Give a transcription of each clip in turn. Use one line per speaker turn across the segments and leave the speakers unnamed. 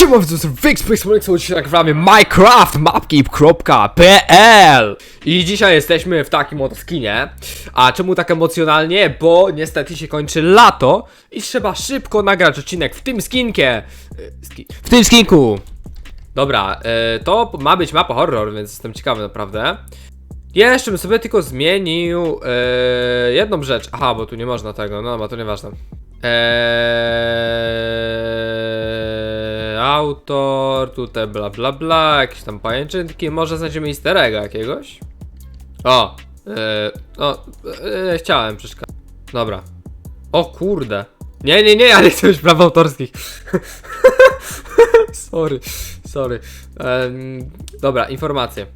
Siema widzowie, Wixpix, dzisiaj nagrywamy Minecraft mapkeep.pl I dzisiaj jesteśmy w takim oto skinie A czemu tak emocjonalnie? Bo niestety się kończy lato I trzeba szybko nagrać odcinek w tym skinkie e, W tym skinku Dobra, e, to ma być mapa horror, więc jestem ciekawy naprawdę jeszcze bym sobie tylko zmienił e, jedną rzecz. Aha, bo tu nie można tego, no bo to nieważne. Eee, autor, tutaj bla bla bla, jakieś tam pajęczynki, może znajdziemy easter egga jakiegoś? O, eee, o, eee, chciałem przeszkadzać. Dobra. O kurde. Nie, nie, nie, ja nie chcę mieć praw autorskich. sorry, sorry. Dobra, informacje.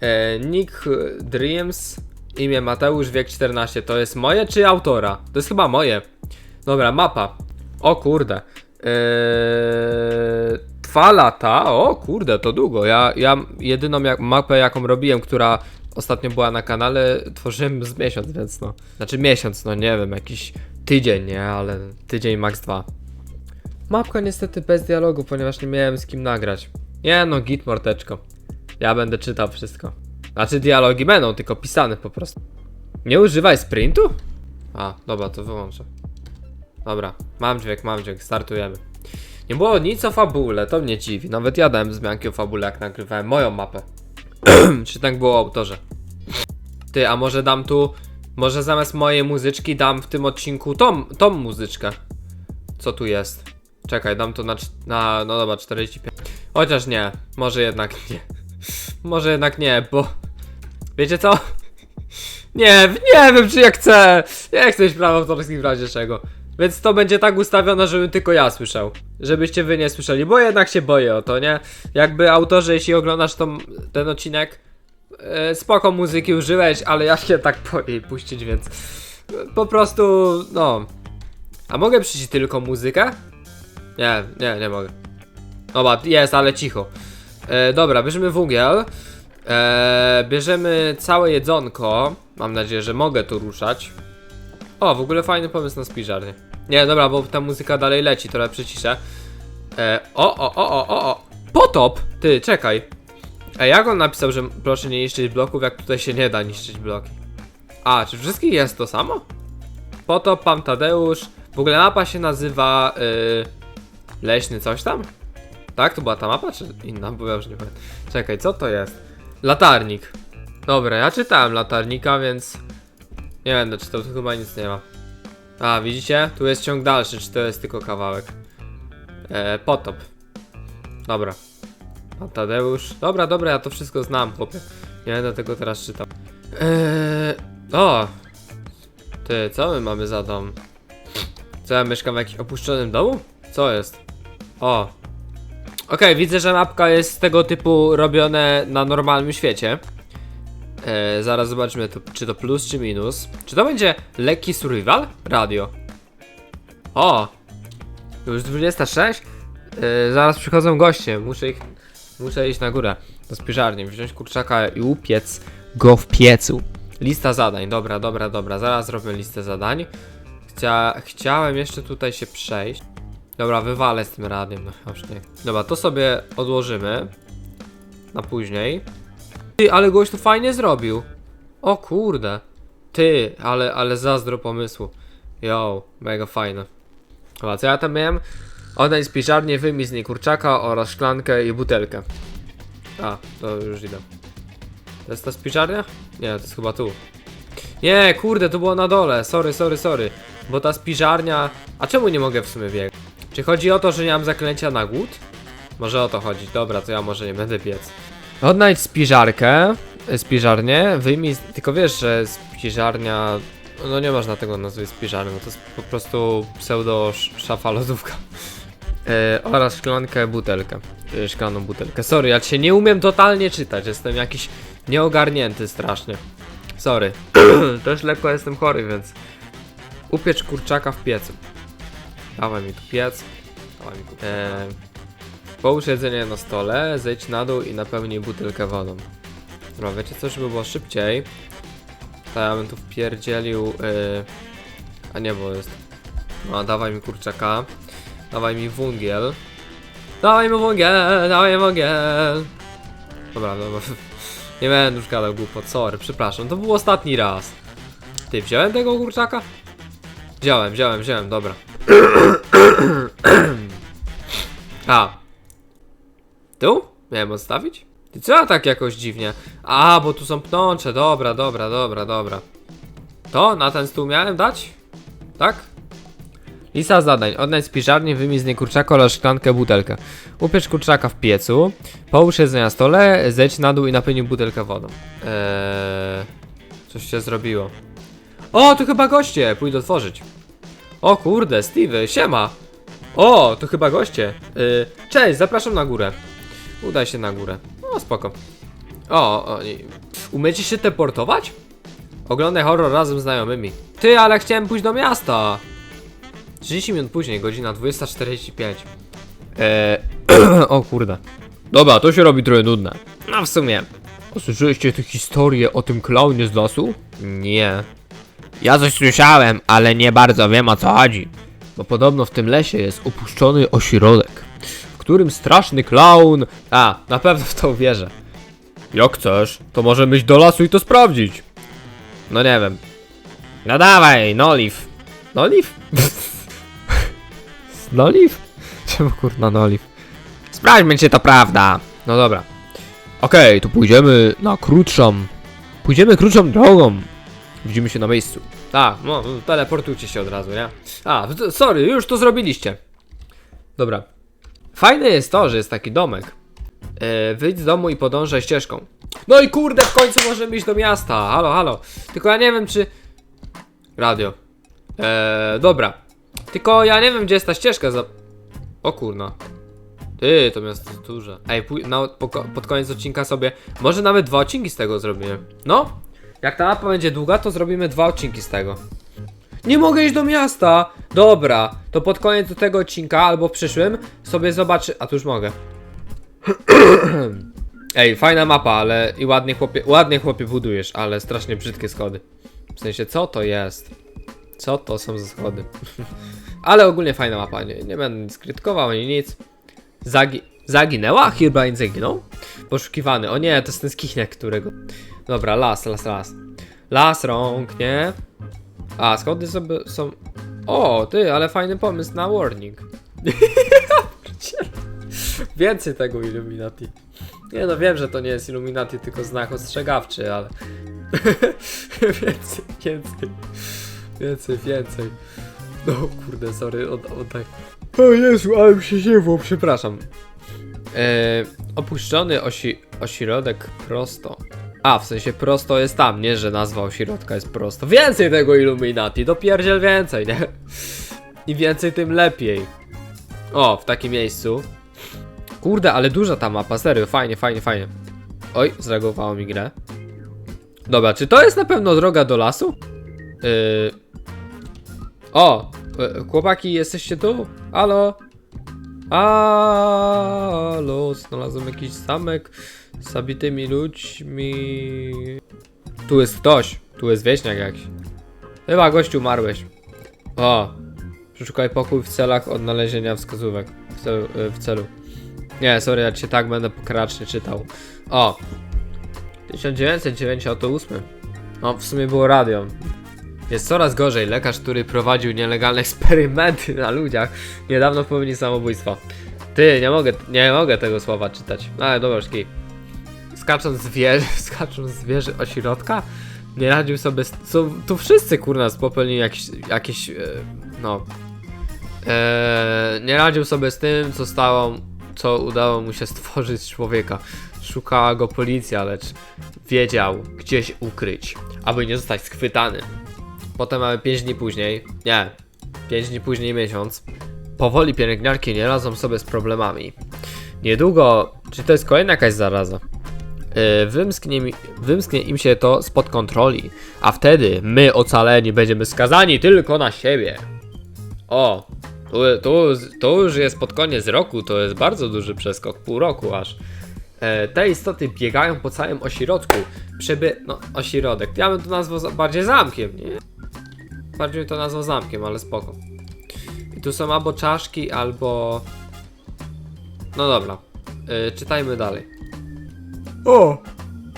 E, Nick Dreams, imię Mateusz, wiek 14. To jest moje czy autora? To jest chyba moje. Dobra, mapa. O kurde. Eee, dwa lata. O kurde, to długo. Ja, ja jedyną jak, mapę, jaką robiłem, która ostatnio była na kanale, tworzyłem z miesiąc, więc no. Znaczy miesiąc, no nie wiem, jakiś tydzień, nie, ale tydzień max dwa. Mapka niestety bez dialogu, ponieważ nie miałem z kim nagrać. Nie no, git mordeczko. Ja będę czytał wszystko. Znaczy dialogi będą, tylko pisane po prostu. Nie używaj sprintu? A, dobra, to wyłączę. Dobra, mam dźwięk, mam dźwięk, startujemy. Nie było nic o fabule, to mnie dziwi. Nawet ja dałem wzmianki o fabule, jak nagrywałem moją mapę. Czy tak było autorze? Ty, a może dam tu... Może zamiast mojej muzyczki dam w tym odcinku tą, tą muzyczkę. Co tu jest? Czekaj, dam to na, na... No dobra, 45. Chociaż nie, może jednak nie. Może jednak nie, bo... Wiecie co? Nie, nie wiem czy ja chcę. Nie chcę mieć praw autorskich w razie czego. Więc to będzie tak ustawione, żebym tylko ja słyszał. Żebyście wy nie słyszeli, bo jednak się boję o to, nie? Jakby autorze, jeśli oglądasz tą, ten odcinek, e, spoko muzyki użyłeś, ale ja się tak boję puścić, więc po prostu, no. A mogę przyjść tylko muzykę? Nie, nie, nie mogę. Dobra, jest, ale cicho. E, dobra, bierzemy węgiel. E, bierzemy całe jedzonko. Mam nadzieję, że mogę tu ruszać. O, w ogóle fajny pomysł na spiżarnię. Nie, dobra, bo ta muzyka dalej leci, trochę przyciszę. E, o, o, o, o, o, o. Potop! Ty, czekaj. E, jak on napisał, że proszę nie niszczyć bloków, jak tutaj się nie da niszczyć bloki? A, czy wszystkich jest to samo? Potop, pan Tadeusz. W ogóle mapa się nazywa... y, leśny coś tam? Tak? To była ta mapa, czy inna? Bo ja już nie pamiętam. Czekaj, co to jest? Latarnik. Dobra, ja czytałem latarnika, więc... Nie będę czytał, tu chyba nic nie ma. A, widzicie? Tu jest ciąg dalszy, czy to jest tylko kawałek? E, potop. Dobra. A Tadeusz. Dobra, dobra, ja to wszystko znam, chłopie. Nie będę tego teraz czytał. Eee, o! Ty, co my mamy za dom? Co, ja mieszkam w jakimś opuszczonym domu? Co jest? O! Okej, widzę, że mapka jest tego typu robione na normalnym świecie. E, zaraz zobaczymy, to, czy to plus, czy minus. Czy to będzie lekki survival? Radio. O! Już 26? E, zaraz przychodzą goście, muszę ich... Muszę iść na górę do spiżarni, wziąć kurczaka i upiec go w piecu. Lista zadań, dobra, dobra, dobra, zaraz zrobię listę zadań. Chcia... Chciałem jeszcze tutaj się przejść. Dobra, wywalę z tym radiem, no. Dobra, to sobie odłożymy. Na później. Ty, ale gość to fajnie zrobił. O kurde. Ty, ale, ale zazdro pomysłu. Yo, mega fajne. Dobra, co ja tam miałem? Oddaj spiżarnię, wyjmij z niej kurczaka oraz szklankę i butelkę. A, to już idę. To jest ta spiżarnia? Nie, to jest chyba tu. Nie, kurde, to było na dole. Sorry, sorry, sorry. Bo ta spiżarnia... A czemu nie mogę w sumie biegać? Czy chodzi o to, że nie mam zaklęcia na głód? Może o to chodzi. Dobra, to ja może nie będę biec. Odnajdź spiżarkę, e, spiżarnię, wyjmij, tylko wiesz, że spiżarnia, no nie można tego nazwać spiżarnią, to jest po prostu pseudo sz- szafa lodówka. E, oraz szklankę, butelkę, e, szklaną butelkę. Sorry, ja się nie umiem totalnie czytać, jestem jakiś nieogarnięty strasznie. Sorry, też lekko jestem chory, więc upiecz kurczaka w piecu. Dawaj mi tu piec. Dawaj mi tu. E, Połóż jedzenie na stole, zejdź na dół i napełnij butelkę wodą. Dobra, wiecie co, żeby było szybciej? To ja bym tu wpierdzielił... Yy... A nie, bo jest... No, dawaj mi kurczaka. Dawaj mi wungiel. Dawaj mu wągiel, dawaj wągiel. Dobra, dobra. Nie będę już gadał głupot, sorry, przepraszam. To był ostatni raz. Ty, wziąłem tego kurczaka? Wziąłem, wziąłem, wziąłem, dobra. A. Tu? Miałem odstawić? Ty co tak jakoś dziwnie? A, bo tu są pnącze, dobra, dobra, dobra, dobra. To? Na ten stół miałem dać? Tak? Lista zadań. Odnajdź spiżarnię, wyjmij z niej kurczaka oraz szklankę, butelkę. Upiecz kurczaka w piecu, połóż jedzenie na stole, zejdź na dół i napełnij butelkę wodą. Eee... Coś się zrobiło. O, tu chyba goście! Pójdę otworzyć. O kurde, Steve, siema! O, to chyba goście. Yy, cześć, zapraszam na górę. Udaj się na górę. O, spoko. O, o i- umiecie się teleportować? Oglądaj horror razem z znajomymi. Ty, ale chciałem pójść do miasta. 30 minut później, godzina 20.45. Eee, o kurde. Dobra, to się robi trochę nudne. No w sumie. Słyszeliście tę historię o tym klaunie z lasu? Nie. Ja coś słyszałem, ale nie bardzo wiem o co chodzi. Bo podobno w tym lesie jest opuszczony ośrodek, którym straszny klaun... A, na pewno w to uwierzę. Jak chcesz, to możemy iść do lasu i to sprawdzić. No nie wiem. No dawaj, Noliv. Noliv? Noliv? Czemu kurna Noliv? Sprawdźmy, czy to prawda. No dobra. Okej, to pójdziemy na krótszą. Pójdziemy krótszą drogą. Widzimy się na miejscu. Tak, no, teleportujcie się od razu, nie? A, sorry, już to zrobiliście. Dobra. Fajne jest to, że jest taki domek. E, wyjdź z domu i podążaj ścieżką. No i kurde, w końcu możemy iść do miasta. Halo, halo. Tylko ja nie wiem, czy... Radio. E, dobra. Tylko ja nie wiem, gdzie jest ta ścieżka za... O kurna. Ty, to miasto jest duże. Ej, na, po, pod koniec odcinka sobie... Może nawet dwa odcinki z tego zrobimy. No, jak ta mapa będzie długa, to zrobimy dwa odcinki z tego. Nie mogę iść do miasta! Dobra, to pod koniec do tego odcinka, albo w przyszłym, sobie zobaczy... A tu już mogę. Ej, fajna mapa, ale i ładnie chłopie, ładnie chłopie budujesz, ale strasznie brzydkie schody. W sensie, co to jest? Co to są za schody? ale ogólnie fajna mapa, nie, nie będę nic krytykował ani nic. Zagi zaginęła? Nie zaginął? Poszukiwany. O nie, to jest ten skichniak, którego... Dobra, las, las, las. Las rąk, nie? A, schody sobie są... O, ty, ale fajny pomysł na warning. Więcej tego Illuminati. Nie no, wiem, że to nie jest Illuminati, tylko znak ostrzegawczy, ale... więcej, więcej. Więcej, więcej. No kurde, sorry, od, oddaj. O Jezu, ale mi się ziewał, przepraszam. E, opuszczony osi, ośrodek prosto. A, w sensie prosto jest tam, nie, że nazwa ośrodka jest prosto. Więcej tego Illuminati, dopierdziel więcej, nie? Im więcej, tym lepiej. O, w takim miejscu. Kurde, ale duża ta mapa, serio, fajnie, fajnie, fajnie. Oj, zreagowało mi grę. Dobra, czy to jest na pewno droga do lasu? Yy... O, e, chłopaki, jesteście tu? Halo? Halo, znalazłem jakiś zamek z zabitymi ludźmi. Tu jest ktoś, tu jest wieśniak jakiś. Chyba gościu umarłeś. O, przeszukaj pokój w celach odnalezienia wskazówek. W celu. W celu. Nie, sorry, ja cię tak będę pokracznie czytał. O, 1998. No, w sumie było radio. Jest coraz gorzej. Lekarz, który prowadził nielegalne eksperymenty na ludziach, niedawno popełnił samobójstwo. Ty, nie mogę, nie mogę tego słowa czytać. No, Ale dobra, kij. Skacząc z wieży, skacząc z wieży ośrodka, nie radził sobie z... Co, tu wszyscy, kurna, popełnili jakieś, jakieś e, no... E, nie radził sobie z tym, co stało, co udało mu się stworzyć człowieka. Szukała go policja, lecz wiedział, gdzie się ukryć, aby nie zostać schwytany. Potem mamy 5 dni później, nie, 5 dni później miesiąc. Powoli pielęgniarki nie radzą sobie z problemami. Niedługo, czy to jest kolejna jakaś zaraza? Yy, wymsknie, mi, wymsknie im się to spod kontroli, a wtedy my ocaleni będziemy skazani tylko na siebie. O, tu, tu, tu już jest pod koniec roku, to jest bardzo duży przeskok, pół roku aż. E, te istoty biegają po całym ośrodku, przeby... no, ośrodek, ja bym to nazwał bardziej zamkiem, nie? Bardziej to nazwał zamkiem, ale spoko. I tu są albo czaszki, albo... No dobra. Yy, czytajmy dalej. O!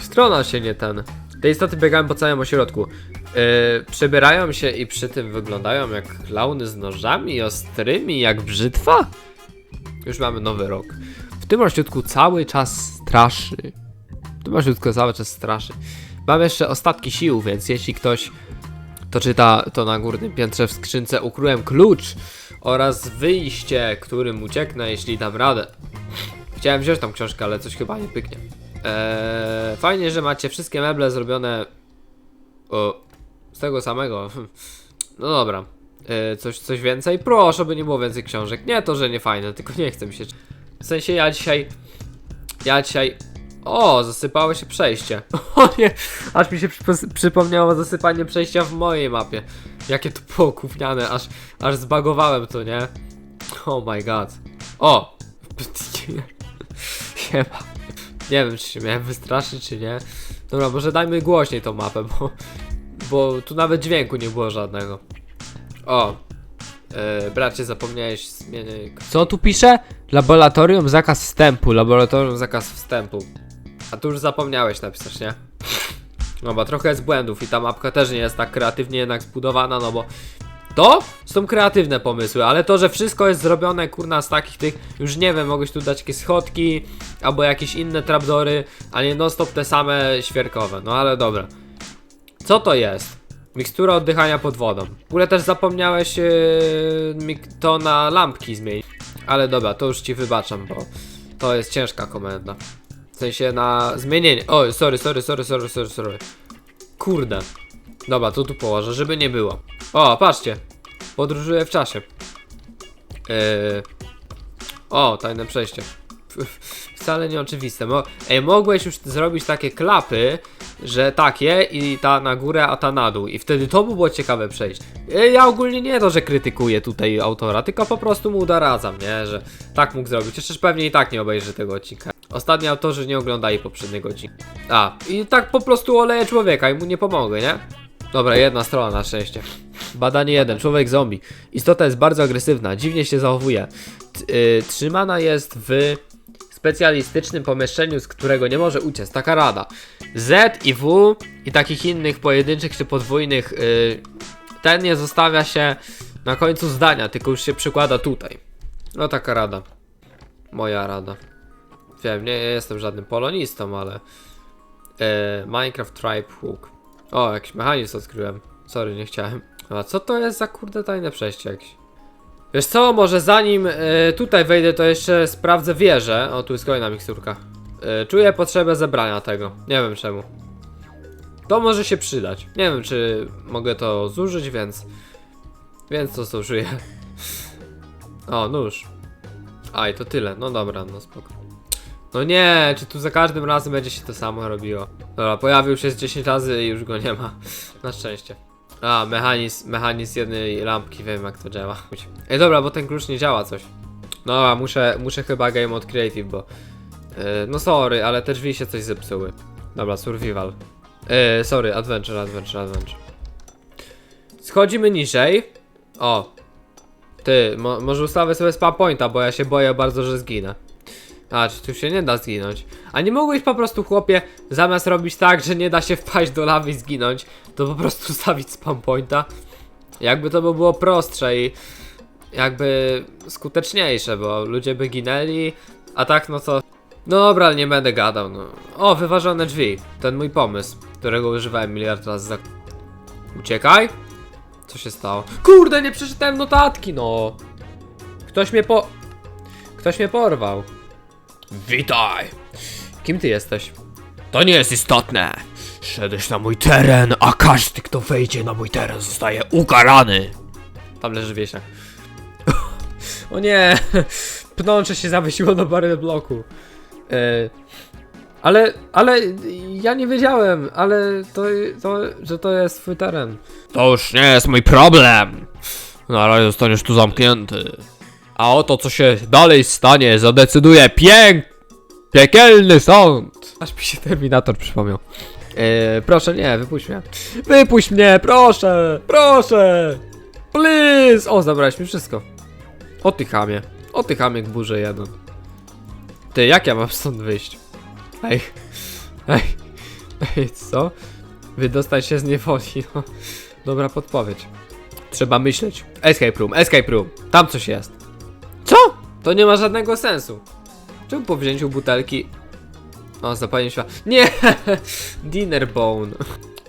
Strona się nie ten. Te istoty biegają po całym ośrodku. Yy, przebierają się i przy tym wyglądają jak klauny z nożami ostrymi, jak brzytwa? Już mamy nowy rok. Tym ośrodku cały czas straszy. W tym ośrodku cały czas straszy. Mam jeszcze ostatki sił, więc jeśli ktoś to czyta, to na górnym piętrze w skrzynce ukryłem klucz oraz wyjście, którym ucieknę, jeśli dam radę. Chciałem wziąć tą książkę, ale coś chyba nie pyknie. Eee, fajnie, że macie wszystkie meble zrobione o, z tego samego. No dobra. Eee, coś, coś więcej? Proszę, by nie było więcej książek. Nie to, że nie fajne, tylko nie chcę mi się. W sensie ja dzisiaj. Ja dzisiaj. O, zasypało się przejście. O nie, aż mi się przypomniało zasypanie przejścia w mojej mapie. Jakie to było aż, aż zbagowałem to, nie? Oh my god. O! Chyba. Nie wiem, czy się miałem wystraszyć, czy nie. Dobra, może dajmy głośniej tą mapę, bo, bo tu nawet dźwięku nie było żadnego. O! Yy, bracie, zapomniałeś zmienić. Co tu pisze? Laboratorium zakaz wstępu. Laboratorium zakaz wstępu. A tu już zapomniałeś napisać, nie? No bo trochę jest błędów i ta mapka też nie jest tak kreatywnie jednak zbudowana, no bo to są kreatywne pomysły, ale to, że wszystko jest zrobione kurna z takich tych, już nie wiem, mogłeś tu dać jakieś schodki albo jakieś inne trapdory, a nie non stop te same świerkowe, no ale dobra. Co to jest? Mikstura oddychania pod wodą. W ogóle też zapomniałeś yy, to na lampki zmienić. Ale dobra, to już ci wybaczam, bo to jest ciężka komenda. W sensie na zmienienie. O, sorry, sorry, sorry, sorry, sorry, sorry. Kurde. Dobra, to tu położę, żeby nie było. O, patrzcie. Podróżuję w czasie. Yy... O, tajne przejście. Wcale nieoczywiste. Mo Ej, mogłeś już zrobić takie klapy, że takie i ta na górę, a ta na dół. I wtedy to by było ciekawe przejść. Ej, Ja ogólnie nie to, że krytykuję tutaj autora, tylko po prostu mu doradzam, nie? Że tak mógł zrobić. Przecież pewnie i tak nie obejrzy tego odcinka. Ostatni autorzy nie oglądali poprzedniego odcinka. A, i tak po prostu oleję człowieka i mu nie pomogę, nie? Dobra, jedna strona na szczęście. Badanie 1. Człowiek zombie. Istota jest bardzo agresywna, dziwnie się zachowuje. T- y, trzymana jest w specjalistycznym pomieszczeniu, z którego nie może uciec. Taka rada. Z i W i takich innych pojedynczych czy podwójnych y, ten nie zostawia się na końcu zdania, tylko już się przykłada tutaj. No taka rada. Moja rada. Wiem, nie jestem żadnym polonistą, ale e, Minecraft Tribe Hook. O, jakiś mechanizm odkryłem. Sorry, nie chciałem. A co to jest za kurde tajne przejście jakieś? Wiesz co, może zanim e, tutaj wejdę, to jeszcze sprawdzę wieżę. O, tu jest kolejna miksturka. E, czuję potrzebę zebrania tego. Nie wiem czemu. To może się przydać. Nie wiem, czy mogę to zużyć, więc... Więc to zużyję. O, nóż. A, i to tyle. No dobra, no spoko. No nie, czy tu za każdym razem będzie się to samo robiło? Dobra, pojawił się z 10 razy i już go nie ma. Na szczęście. A, mechanizm, mechanizm jednej lampki, wiem jak to działa. Ej, dobra, bo ten klucz nie działa coś. No, a muszę, muszę chyba Game Mode Creative, bo... Yy, no sorry, ale te drzwi się coś zepsuły. Dobra, survival. Yy, sorry, adventure, adventure, adventure. Schodzimy niżej. O. Ty, mo może ustawię sobie spam pointa, bo ja się boję bardzo, że zginę. A, czy tu się nie da zginąć? A nie mogłeś po prostu, chłopie, zamiast robić tak, że nie da się wpaść do lawy i zginąć, to po prostu stawić spam pointa? Jakby to by było prostsze i jakby skuteczniejsze, bo ludzie by ginęli, a tak no to... No dobra, nie będę gadał, no. O, wyważone drzwi. Ten mój pomysł, którego używałem miliard razy za... Uciekaj? Co się stało? Kurde, nie przeczytałem notatki, no! Ktoś mnie po... Ktoś mnie porwał. Witaj! Kim ty jesteś?
To nie jest istotne. Szedłeś na mój teren, a każdy, kto wejdzie na mój teren, zostaje ukarany.
Tam leży wieśniak. o nie! Pnącze się zawiesiło na baryl bloku. E, ale, ale ja nie wiedziałem, ale to, to, że to jest twój teren.
To już nie jest mój problem. Na razie zostaniesz tu zamknięty. A oto, co się dalej stanie, zadecyduje pięk... piekielny sąd.
Aż mi się Terminator przypomniał. E, proszę nie, wypuść mnie. Wypuść mnie, proszę! Proszę! Please! O, zabrałeś mi wszystko. O ty chamie. O ty chamie, jeden. Ty, jak ja mam stąd wyjść? Ej, ej, ej, co? Wydostać się z niewoli, no. Dobra podpowiedź. Trzeba myśleć. Escape room, escape room. Tam coś jest. To nie ma żadnego sensu. Czemu po wzięciu butelki... O, zapalenie światła. Nie! Dinner bone.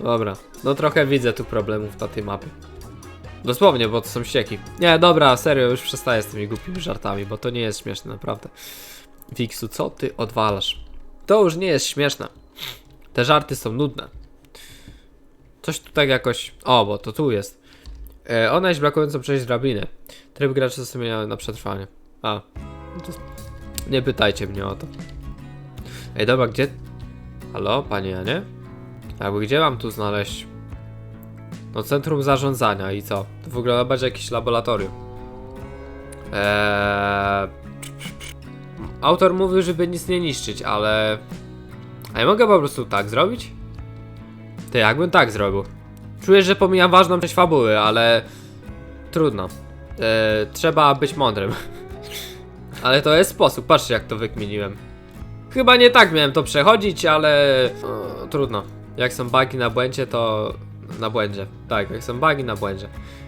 Dobra, no trochę widzę tu problemów na tej mapie. Dosłownie, bo to są ścieki. Nie, dobra, serio, już przestaję z tymi głupimi żartami, bo to nie jest śmieszne, naprawdę. Wiksu, co ty odwalasz? To już nie jest śmieszne. Te żarty są nudne. Coś tu tak jakoś... O, bo to tu jest. E, ona jest brakująco przejść drabiny. Tryb graczy sobie na przetrwanie. A. Nie pytajcie mnie o to. Ej, dobra, gdzie... Halo, panie Janie? Jakby gdzie mam tu znaleźć... No centrum zarządzania i co? To wygląda bardziej jakieś laboratorium. Eee... Autor mówił, żeby nic nie niszczyć, ale... A ja mogę po prostu tak zrobić? Ty, jakbym tak zrobił. Czuję, że pomijam ważną część fabuły, ale... Trudno. Eee, trzeba być mądrym. ale to jest sposób, patrzcie jak to wykminiłem. Chyba nie tak miałem to przechodzić, ale... Trudno. Jak są bugi na błędzie, to... Na błędzie. Tak, jak są bugi na błędzie.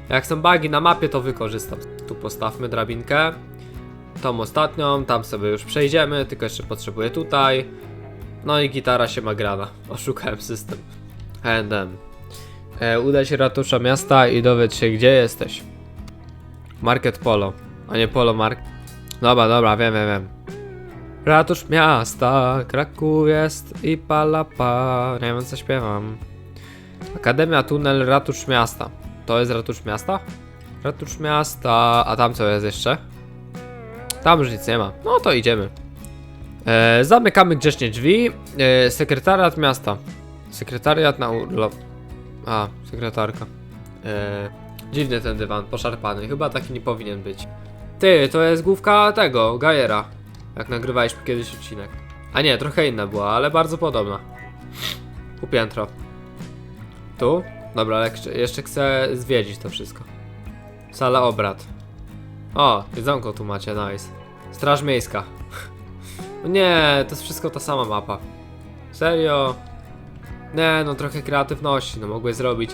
Jak są bugi na mapie, to wykorzystam. Tu postawmy drabinkę. Tą ostatnią, tam sobie już przejdziemy, tylko jeszcze potrzebuję tutaj. No i gitara się ma grana. Oszukałem system. Handem. E, się ratusza miasta i dowiedz się, gdzie jesteś. Market Polo, a nie Polo Mark. Dobra, dobra, wiem, wiem, wiem. Ratusz miasta, Kraków jest i palapa. Nie wiem co śpiewam. Akademia Tunel Ratusz Miasta. To jest Ratusz Miasta? Ratusz Miasta, a tam co jest jeszcze? Tam już nic nie ma. No to idziemy. E, zamykamy grzecznie drzwi. E, sekretariat miasta. Sekretariat na urlop. A, sekretarka. E, dziwny ten dywan, poszarpany. Chyba taki nie powinien być. Ty, to jest główka tego, Gajera. Jak nagrywaliśmy kiedyś odcinek. A nie, trochę inna była, ale bardzo podobna. U piętro. Tu? Dobra, ale jeszcze- chcę zwiedzić to wszystko. Sala obrad. O, jedzonko tu macie, nice. Straż miejska. Nie, to jest wszystko ta sama mapa. Serio? Nie, no trochę kreatywności, no mogłeś zrobić.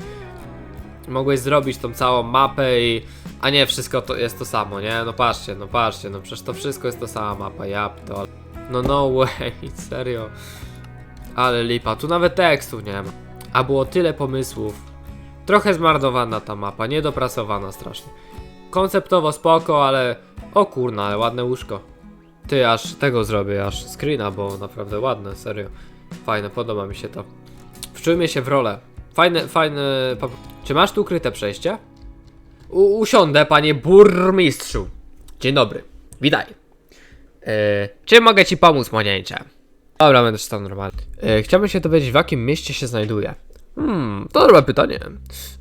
Mogłeś zrobić tą całą mapę i. A nie, wszystko to jest to samo, nie? No patrzcie, no patrzcie, no przecież to wszystko jest to sama mapa, ja to. No no way, serio. Ale lipa, tu nawet tekstów nie ma. A było tyle pomysłów. Trochę zmarnowana ta mapa, niedopracowana strasznie. Konceptowo spoko, ale... O kurna, ale ładne łóżko. Ty, aż tego zrobię, aż screena, bo naprawdę ładne, serio. Fajne, podoba mi się to. Wczujmy się w rolę. Fajne, fajne... Czy masz tu ukryte przejście? U usiądę, panie burmistrzu. Dzień dobry, witaj. E, czym mogę ci pomóc, młodzieńcze? Dobra, będę czytał normalnie. E, chciałbym się dowiedzieć, w jakim mieście się znajduje. Hmm, to dobre pytanie.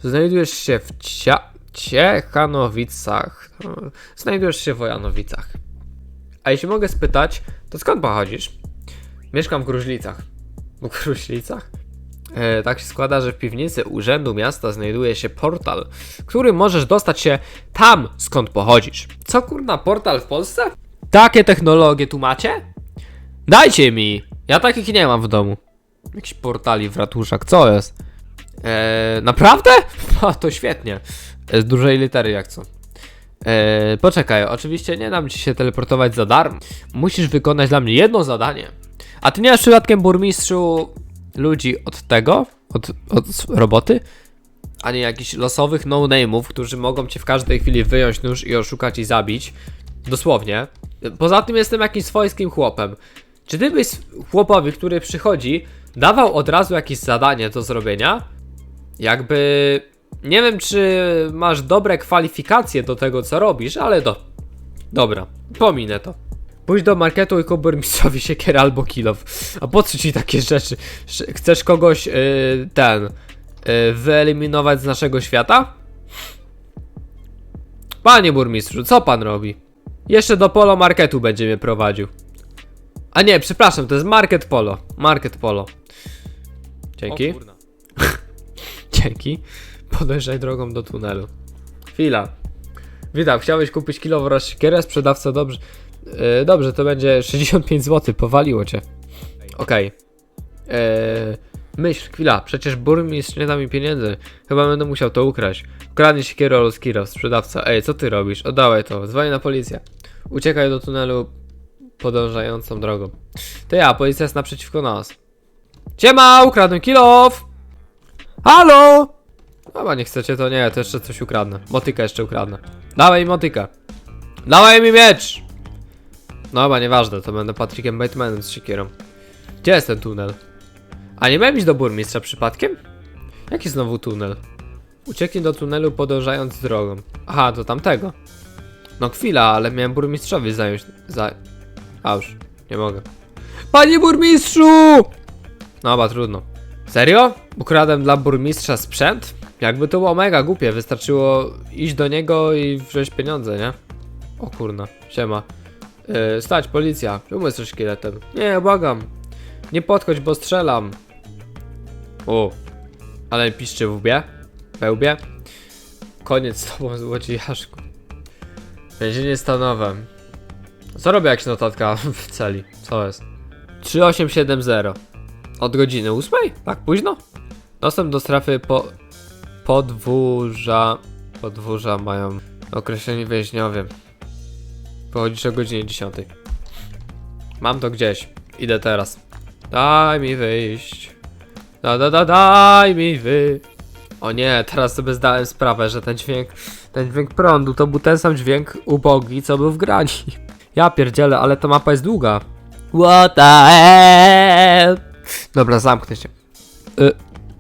Znajdujesz się w Cia... Ciechanowicach. E, Znajdujesz się w Wojanowicach. A jeśli mogę spytać, to skąd pochodzisz? Mieszkam w Gruźlicach. W Gruźlicach? E, tak się składa, że w piwnicy Urzędu Miasta znajduje się portal, który możesz dostać się tam, skąd pochodzisz. Co kurna, portal w Polsce? Takie technologie tu macie? Dajcie mi! Ja takich nie mam w domu. Jakiś portali w ratuszach, co jest? Eee, naprawdę? O, to świetnie. Z dużej litery jak co. Eee, poczekaj, oczywiście nie dam ci się teleportować za darmo. Musisz wykonać dla mnie jedno zadanie. A ty nie masz przypadkiem burmistrzu ludzi od tego? Od, od roboty? A nie jakichś losowych no-name'ów, którzy mogą cię w każdej chwili wyjąć nóż i oszukać i zabić. Dosłownie. Poza tym jestem jakimś swojskim chłopem. Czy ty byś chłopowi, który przychodzi, dawał od razu jakieś zadanie do zrobienia? Jakby. Nie wiem, czy masz dobre kwalifikacje do tego, co robisz, ale do. Dobra, pominę to. Pójdź do marketu i kup burmistrzowi siekierę albo kilof. A po co ci takie rzeczy? Sz- Chcesz kogoś, yy, ten, yy, wyeliminować z naszego świata? Panie burmistrzu, co pan robi? Jeszcze do polo marketu będzie mnie prowadził. A nie, przepraszam, to jest Market Polo. Market Polo. Dzięki. Dzięki. Podejrzaj drogą do tunelu. Chwila. Witam, chciałeś kupić kilowo oraz siekierę? Sprzedawca dobrze. Yy, dobrze, to będzie 65 zł, powaliło cię. Okej. Yy, myśl, chwila, przecież burmistrz nie da mi pieniędzy. Chyba będę musiał to ukraść. Ukradnie się Kierol z Kiro, sprzedawca. Ej, co ty robisz? Oddawaj to, dzwonię na policję. Uciekaj do tunelu podążającą drogą. To ja, policja jest naprzeciwko nas. Siema, ukradłem kilof! Halo! Chyba nie chcecie, to nie, to jeszcze coś ukradnę. Motykę jeszcze ukradnę. Dawaj mi motykę. Dawaj mi miecz! No chyba nieważne, to będę Patrickiem Batemanem z siekierą. Gdzie jest ten tunel? A nie miałem iść do burmistrza przypadkiem? Jaki znowu tunel? Ucieknie do tunelu podążając drogą. Aha, do tamtego. No chwila, ale miałem burmistrzowi zająć... Za... A już, nie mogę. Panie burmistrzu! No chyba trudno. Serio? Ukradłem dla burmistrza sprzęt? Jakby to było mega głupie, wystarczyło iść do niego i wziąć pieniądze, nie? O kurna, siema. Yy, stać, policja. Czemu jesteś szkieletem? Nie, błagam. Nie podchodź, bo strzelam. O, ale piszczy w łbie? We łbie? Koniec z tobą, złodziejaszku. Więzienie stanowe. Co robię jak się notatka w celi? Co jest? 3870. Od godziny 8? Tak późno? Dostęp do strefy po... podwórza... Podwórza mają określeni więźniowie. Pochodzisz o godzinie 10. Mam to gdzieś. Idę teraz. Daj mi wyjść. Da, da, da, daj mi wy. O nie, teraz sobie zdałem sprawę, że ten dźwięk, ten dźwięk prądu to był ten sam dźwięk ubogi, co był w grani. Ja pierdzielę, ale ta mapa jest długa. What the hell? Dobra, zamknę się. Y,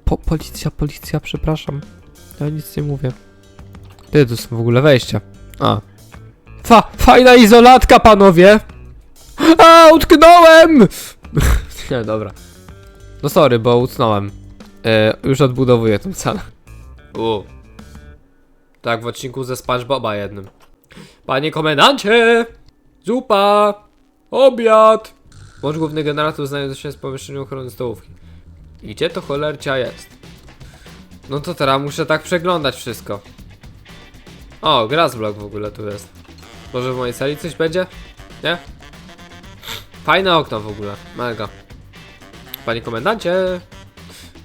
po, policja, policja, przepraszam. Ja nic nie mówię. Ty, to są w ogóle wejścia. A. Fa, fajna izolatka, panowie! A, utknąłem! nie, dobra. No sorry, bo utknąłem. E, już odbudowuję tą salę. U. Tak, w odcinku ze SpongeBoba jednym. Panie komendancie! Zupa! Obiad! Łącz główny generator znajduje się w pomieszczeniu ochrony stołówki. I gdzie to cholercia jest? No to teraz muszę tak przeglądać wszystko. O, Grassblock w ogóle tu jest. Może w mojej sali coś będzie? Nie? Fajne okno w ogóle, mega. Panie komendancie!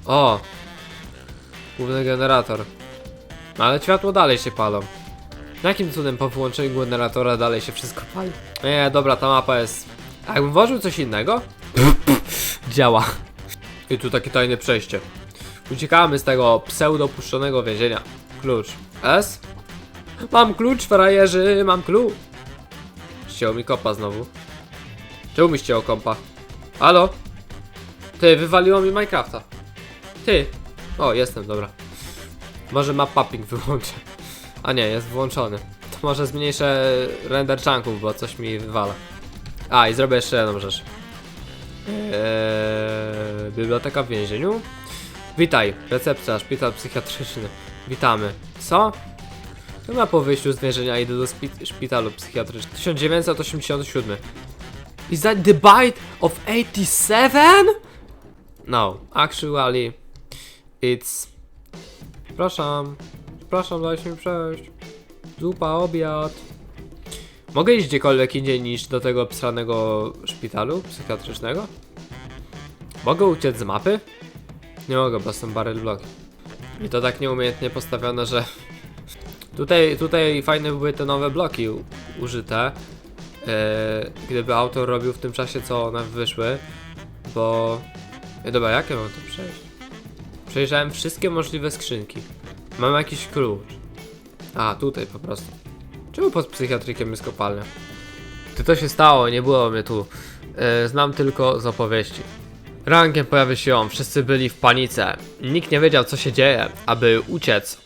O! Główny generator. No Ale światło dalej się palą. Jakim cudem po wyłączeniu generatora dalej się wszystko pali? Nie, dobra, ta mapa jest... A jakbym włożył coś innego? Działa. I tu takie tajne przejście. Uciekamy z tego pseudo-puszczonego więzienia. Klucz. S? Mam klucz, frajerzy, mam klucz. Ścięło mi kopa znowu. Czemu mi ścięło kompa? Halo? Ty, wywaliło mi Minecrafta. Ty. O, jestem, dobra. Może map mapping wyłączę. A nie, jest włączony. To może zmniejszę render chunków, bo coś mi wywala. A, i zrobię jeszcze jedną rzecz. Eee, biblioteka w więzieniu. Witaj, recepcja, szpital psychiatryczny. Witamy. Co? Chyba po wyjściu z więzienia idę do szpitalu psychiatrycznego. 1987. Is that the bite of 87? No, actually, it's... Przepraszam, przepraszam, dajcie mi przejść. Zupa, obiad. Mogę iść gdziekolwiek indziej niż do tego psranego szpitalu psychiatrycznego? Mogę uciec z mapy? Nie mogę, bo są barrel bloki. I to tak nieumiejętnie postawione, że... Tutaj, tutaj fajne były te nowe bloki użyte. E, gdyby autor robił w tym czasie, co one wyszły, bo... E, dobra, jak ja mam to przejść? Przejrzałem wszystkie możliwe skrzynki. Mam jakiś klucz. A, tutaj po prostu. Czemu pod psychiatrykiem jest kopalnia? Gdy to się stało, nie było mnie tu. E, znam tylko z opowieści. Rankiem pojawił się on, wszyscy byli w panice. Nikt nie wiedział co się dzieje, aby uciec.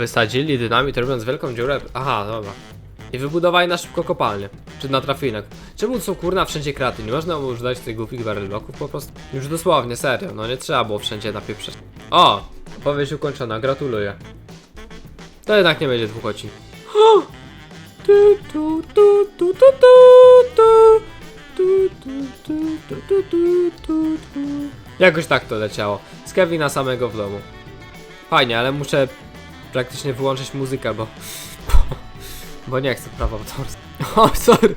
Wysadzili dynamit robiąc wielką dziurę. Aha, dobra. I wybudowali na szybko kopalnię. Czy natrafili na... Czemu są kurna wszędzie kraty? Nie można używać tych głupich barrel bloków po prostu? Już dosłownie, serio, no nie trzeba było wszędzie napieprzeć. O! Opowieść ukończona, gratuluję. To jednak nie będzie dwóch odcinków. Jakoś tak to leciało. Z Kevina samego w domu. Fajnie, ale muszę praktycznie wyłączyć muzykę, bo... Bo, bo nie chcę prawa autorskie. O, sorry.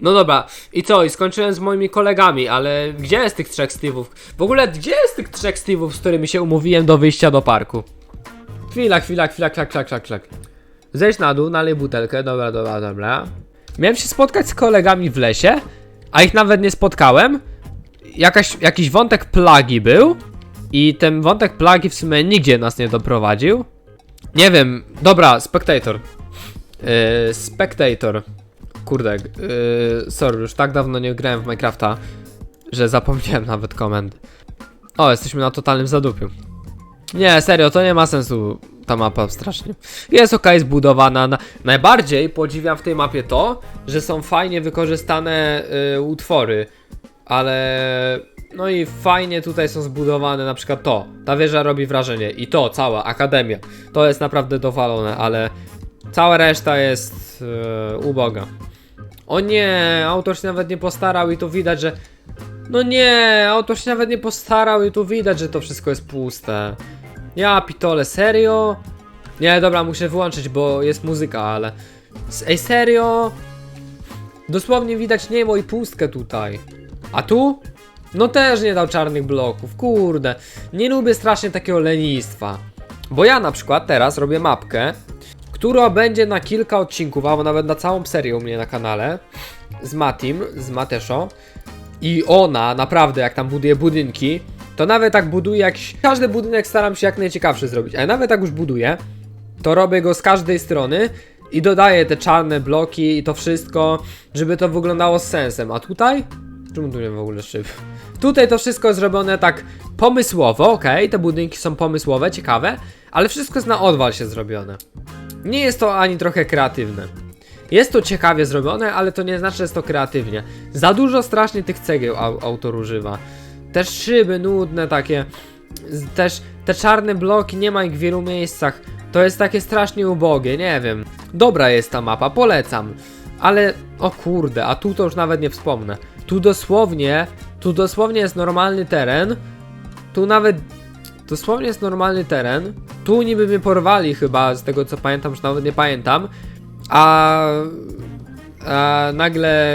No dobra, i co? I skończyłem z moimi kolegami, ale gdzie jest tych trzech Steve'ów? W ogóle, gdzie jest tych trzech Steve'ów, z którymi się umówiłem do wyjścia do parku? Chwila, chwila, chwila, klak, klak, klak, klak. Zejdź na dół, nalej butelkę, dobra, dobra, dobra. Miałem się spotkać z kolegami w lesie, a ich nawet nie spotkałem. Jakaś, jakiś wątek plagi był i ten wątek plagi w sumie nigdzie nas nie doprowadził. Nie wiem, dobra, Spectator. Yy, spectator. Kurde, yy, sorry, już tak dawno nie grałem w Minecrafta, że zapomniałem nawet komend. O, jesteśmy na totalnym zadupiu. Nie, serio, to nie ma sensu ta mapa strasznie. Jest ok, zbudowana. Na... Najbardziej podziwiam w tej mapie to, że są fajnie wykorzystane y, utwory, ale no i fajnie tutaj są zbudowane na przykład to. Ta wieża robi wrażenie i to, cała akademia. To jest naprawdę dowalone, ale cała reszta jest y, uboga. O nie, autor się nawet nie postarał i tu widać, że no nie, autor się nawet nie postarał i tu widać, że to wszystko jest puste. Ja pitole, serio? Nie, dobra, muszę wyłączyć, bo jest muzyka, ale... Ej, serio? Dosłownie widać niebo i pustkę tutaj. A tu? No też nie dał czarnych bloków, kurde. Nie lubię strasznie takiego lenistwa. Bo ja na przykład teraz robię mapkę, która będzie na kilka odcinków, albo nawet na całą serię u mnie na kanale. Z Matim, z Mateszo. I ona, naprawdę, jak tam buduje budynki, to nawet tak buduje jakiś. Każdy budynek staram się jak najciekawszy zrobić, ale nawet jak już buduję, to robię go z każdej strony i dodaję te czarne bloki i to wszystko, żeby to wyglądało z sensem. A tutaj? Czemu tu nie w ogóle szyb? Tutaj to wszystko zrobione tak pomysłowo, okej, te budynki są pomysłowe, ciekawe, ale wszystko jest na odwal się zrobione. Nie jest to ani trochę kreatywne. Jest to ciekawie zrobione, ale to nie znaczy, że jest to kreatywnie. Za dużo strasznie tych cegieł au autor używa. Te szyby nudne takie. Też te czarne bloki nie ma ich w wielu miejscach. To jest takie strasznie ubogie, nie wiem. Dobra jest ta mapa, polecam. Ale o kurde, a tu to już nawet nie wspomnę. Tu dosłownie, tu dosłownie jest normalny teren. Tu nawet dosłownie jest normalny teren. Tu niby mnie porwali chyba, z tego co pamiętam, już nawet nie pamiętam. A, a nagle,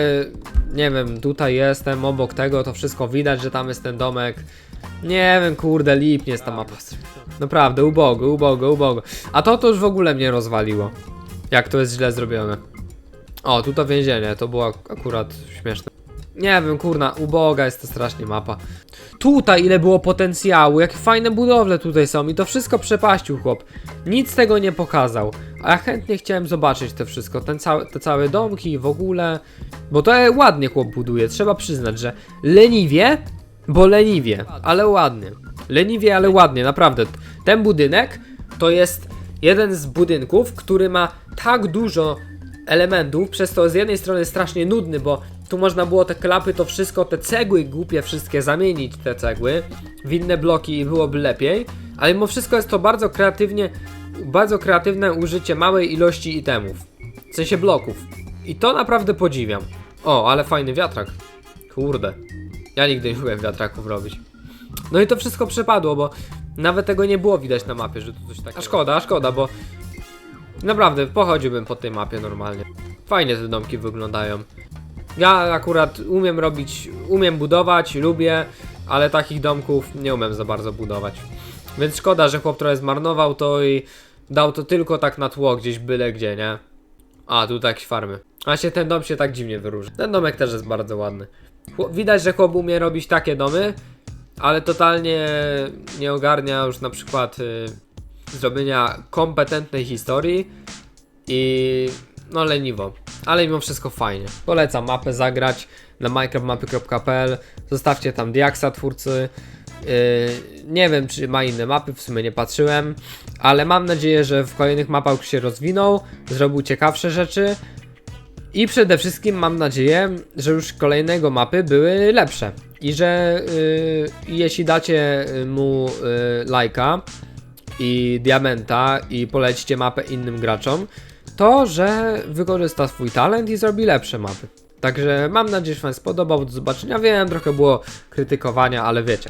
nie wiem, tutaj jestem, obok tego, to wszystko widać, że tam jest ten domek. Nie wiem, kurde, lipnie jest ta mapa. Naprawdę, ubogo, ubogo, ubogo. A to to już w ogóle mnie rozwaliło. Jak to jest źle zrobione. O, tu to więzienie, to było ak- akurat śmieszne. Nie wiem, kurna, uboga jest to strasznie mapa. Tutaj ile było potencjału, jakie fajne budowle tutaj są i to wszystko przepaścił chłop. Nic tego nie pokazał. A ja chętnie chciałem zobaczyć to wszystko, ten cały, te całe domki w ogóle. Bo to ładnie chłop buduje, trzeba przyznać, że leniwie, bo leniwie, ale ładnie. Leniwie, ale ładnie, naprawdę. Ten budynek to jest jeden z budynków, który ma tak dużo elementów, przez to z jednej strony strasznie nudny, bo tu można było te klapy, to wszystko, te cegły głupie wszystkie zamienić, te cegły, w inne bloki i byłoby lepiej, ale mimo wszystko jest to bardzo kreatywnie, bardzo kreatywne użycie małej ilości itemów, w sensie bloków. I to naprawdę podziwiam. O, ale fajny wiatrak. Kurde. Ja nigdy nie umiem wiatraków robić. No i to wszystko przepadło, bo nawet tego nie było widać na mapie, że tu coś takiego. A szkoda, a szkoda, bo naprawdę pochodziłbym po tej mapie normalnie. Fajnie te domki wyglądają. Ja akurat umiem robić, umiem budować, lubię, ale takich domków nie umiem za bardzo budować. Więc szkoda, że chłop trochę zmarnował to i dał to tylko tak na tło, gdzieś byle gdzie, nie? A, tu jakieś farmy. A się ten dom się tak dziwnie wyróżnia. Ten domek też jest bardzo ładny. Widać, że chłop umie robić takie domy, ale totalnie nie ogarnia już na przykład y, zrobienia kompetentnej historii i no leniwo, ale mimo wszystko fajnie. Polecam mapę zagrać na minecraftmapy.pl, zostawcie tam Diaxa twórcy. Yy, nie wiem czy ma inne mapy, w sumie nie patrzyłem, ale mam nadzieję, że w kolejnych mapach się rozwinął, zrobił ciekawsze rzeczy i przede wszystkim mam nadzieję, że już kolejnego mapy były lepsze i że yy, jeśli dacie y, mu yy, lajka i diamenta i polecicie mapę innym graczom, to że wykorzysta swój talent i zrobi lepsze mapy. Także mam nadzieję, że Wam spodobał. Do zobaczenia. Wiem, trochę było krytykowania, ale wiecie.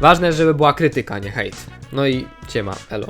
Ważne, żeby była krytyka, nie hejt. No i ciema, elo.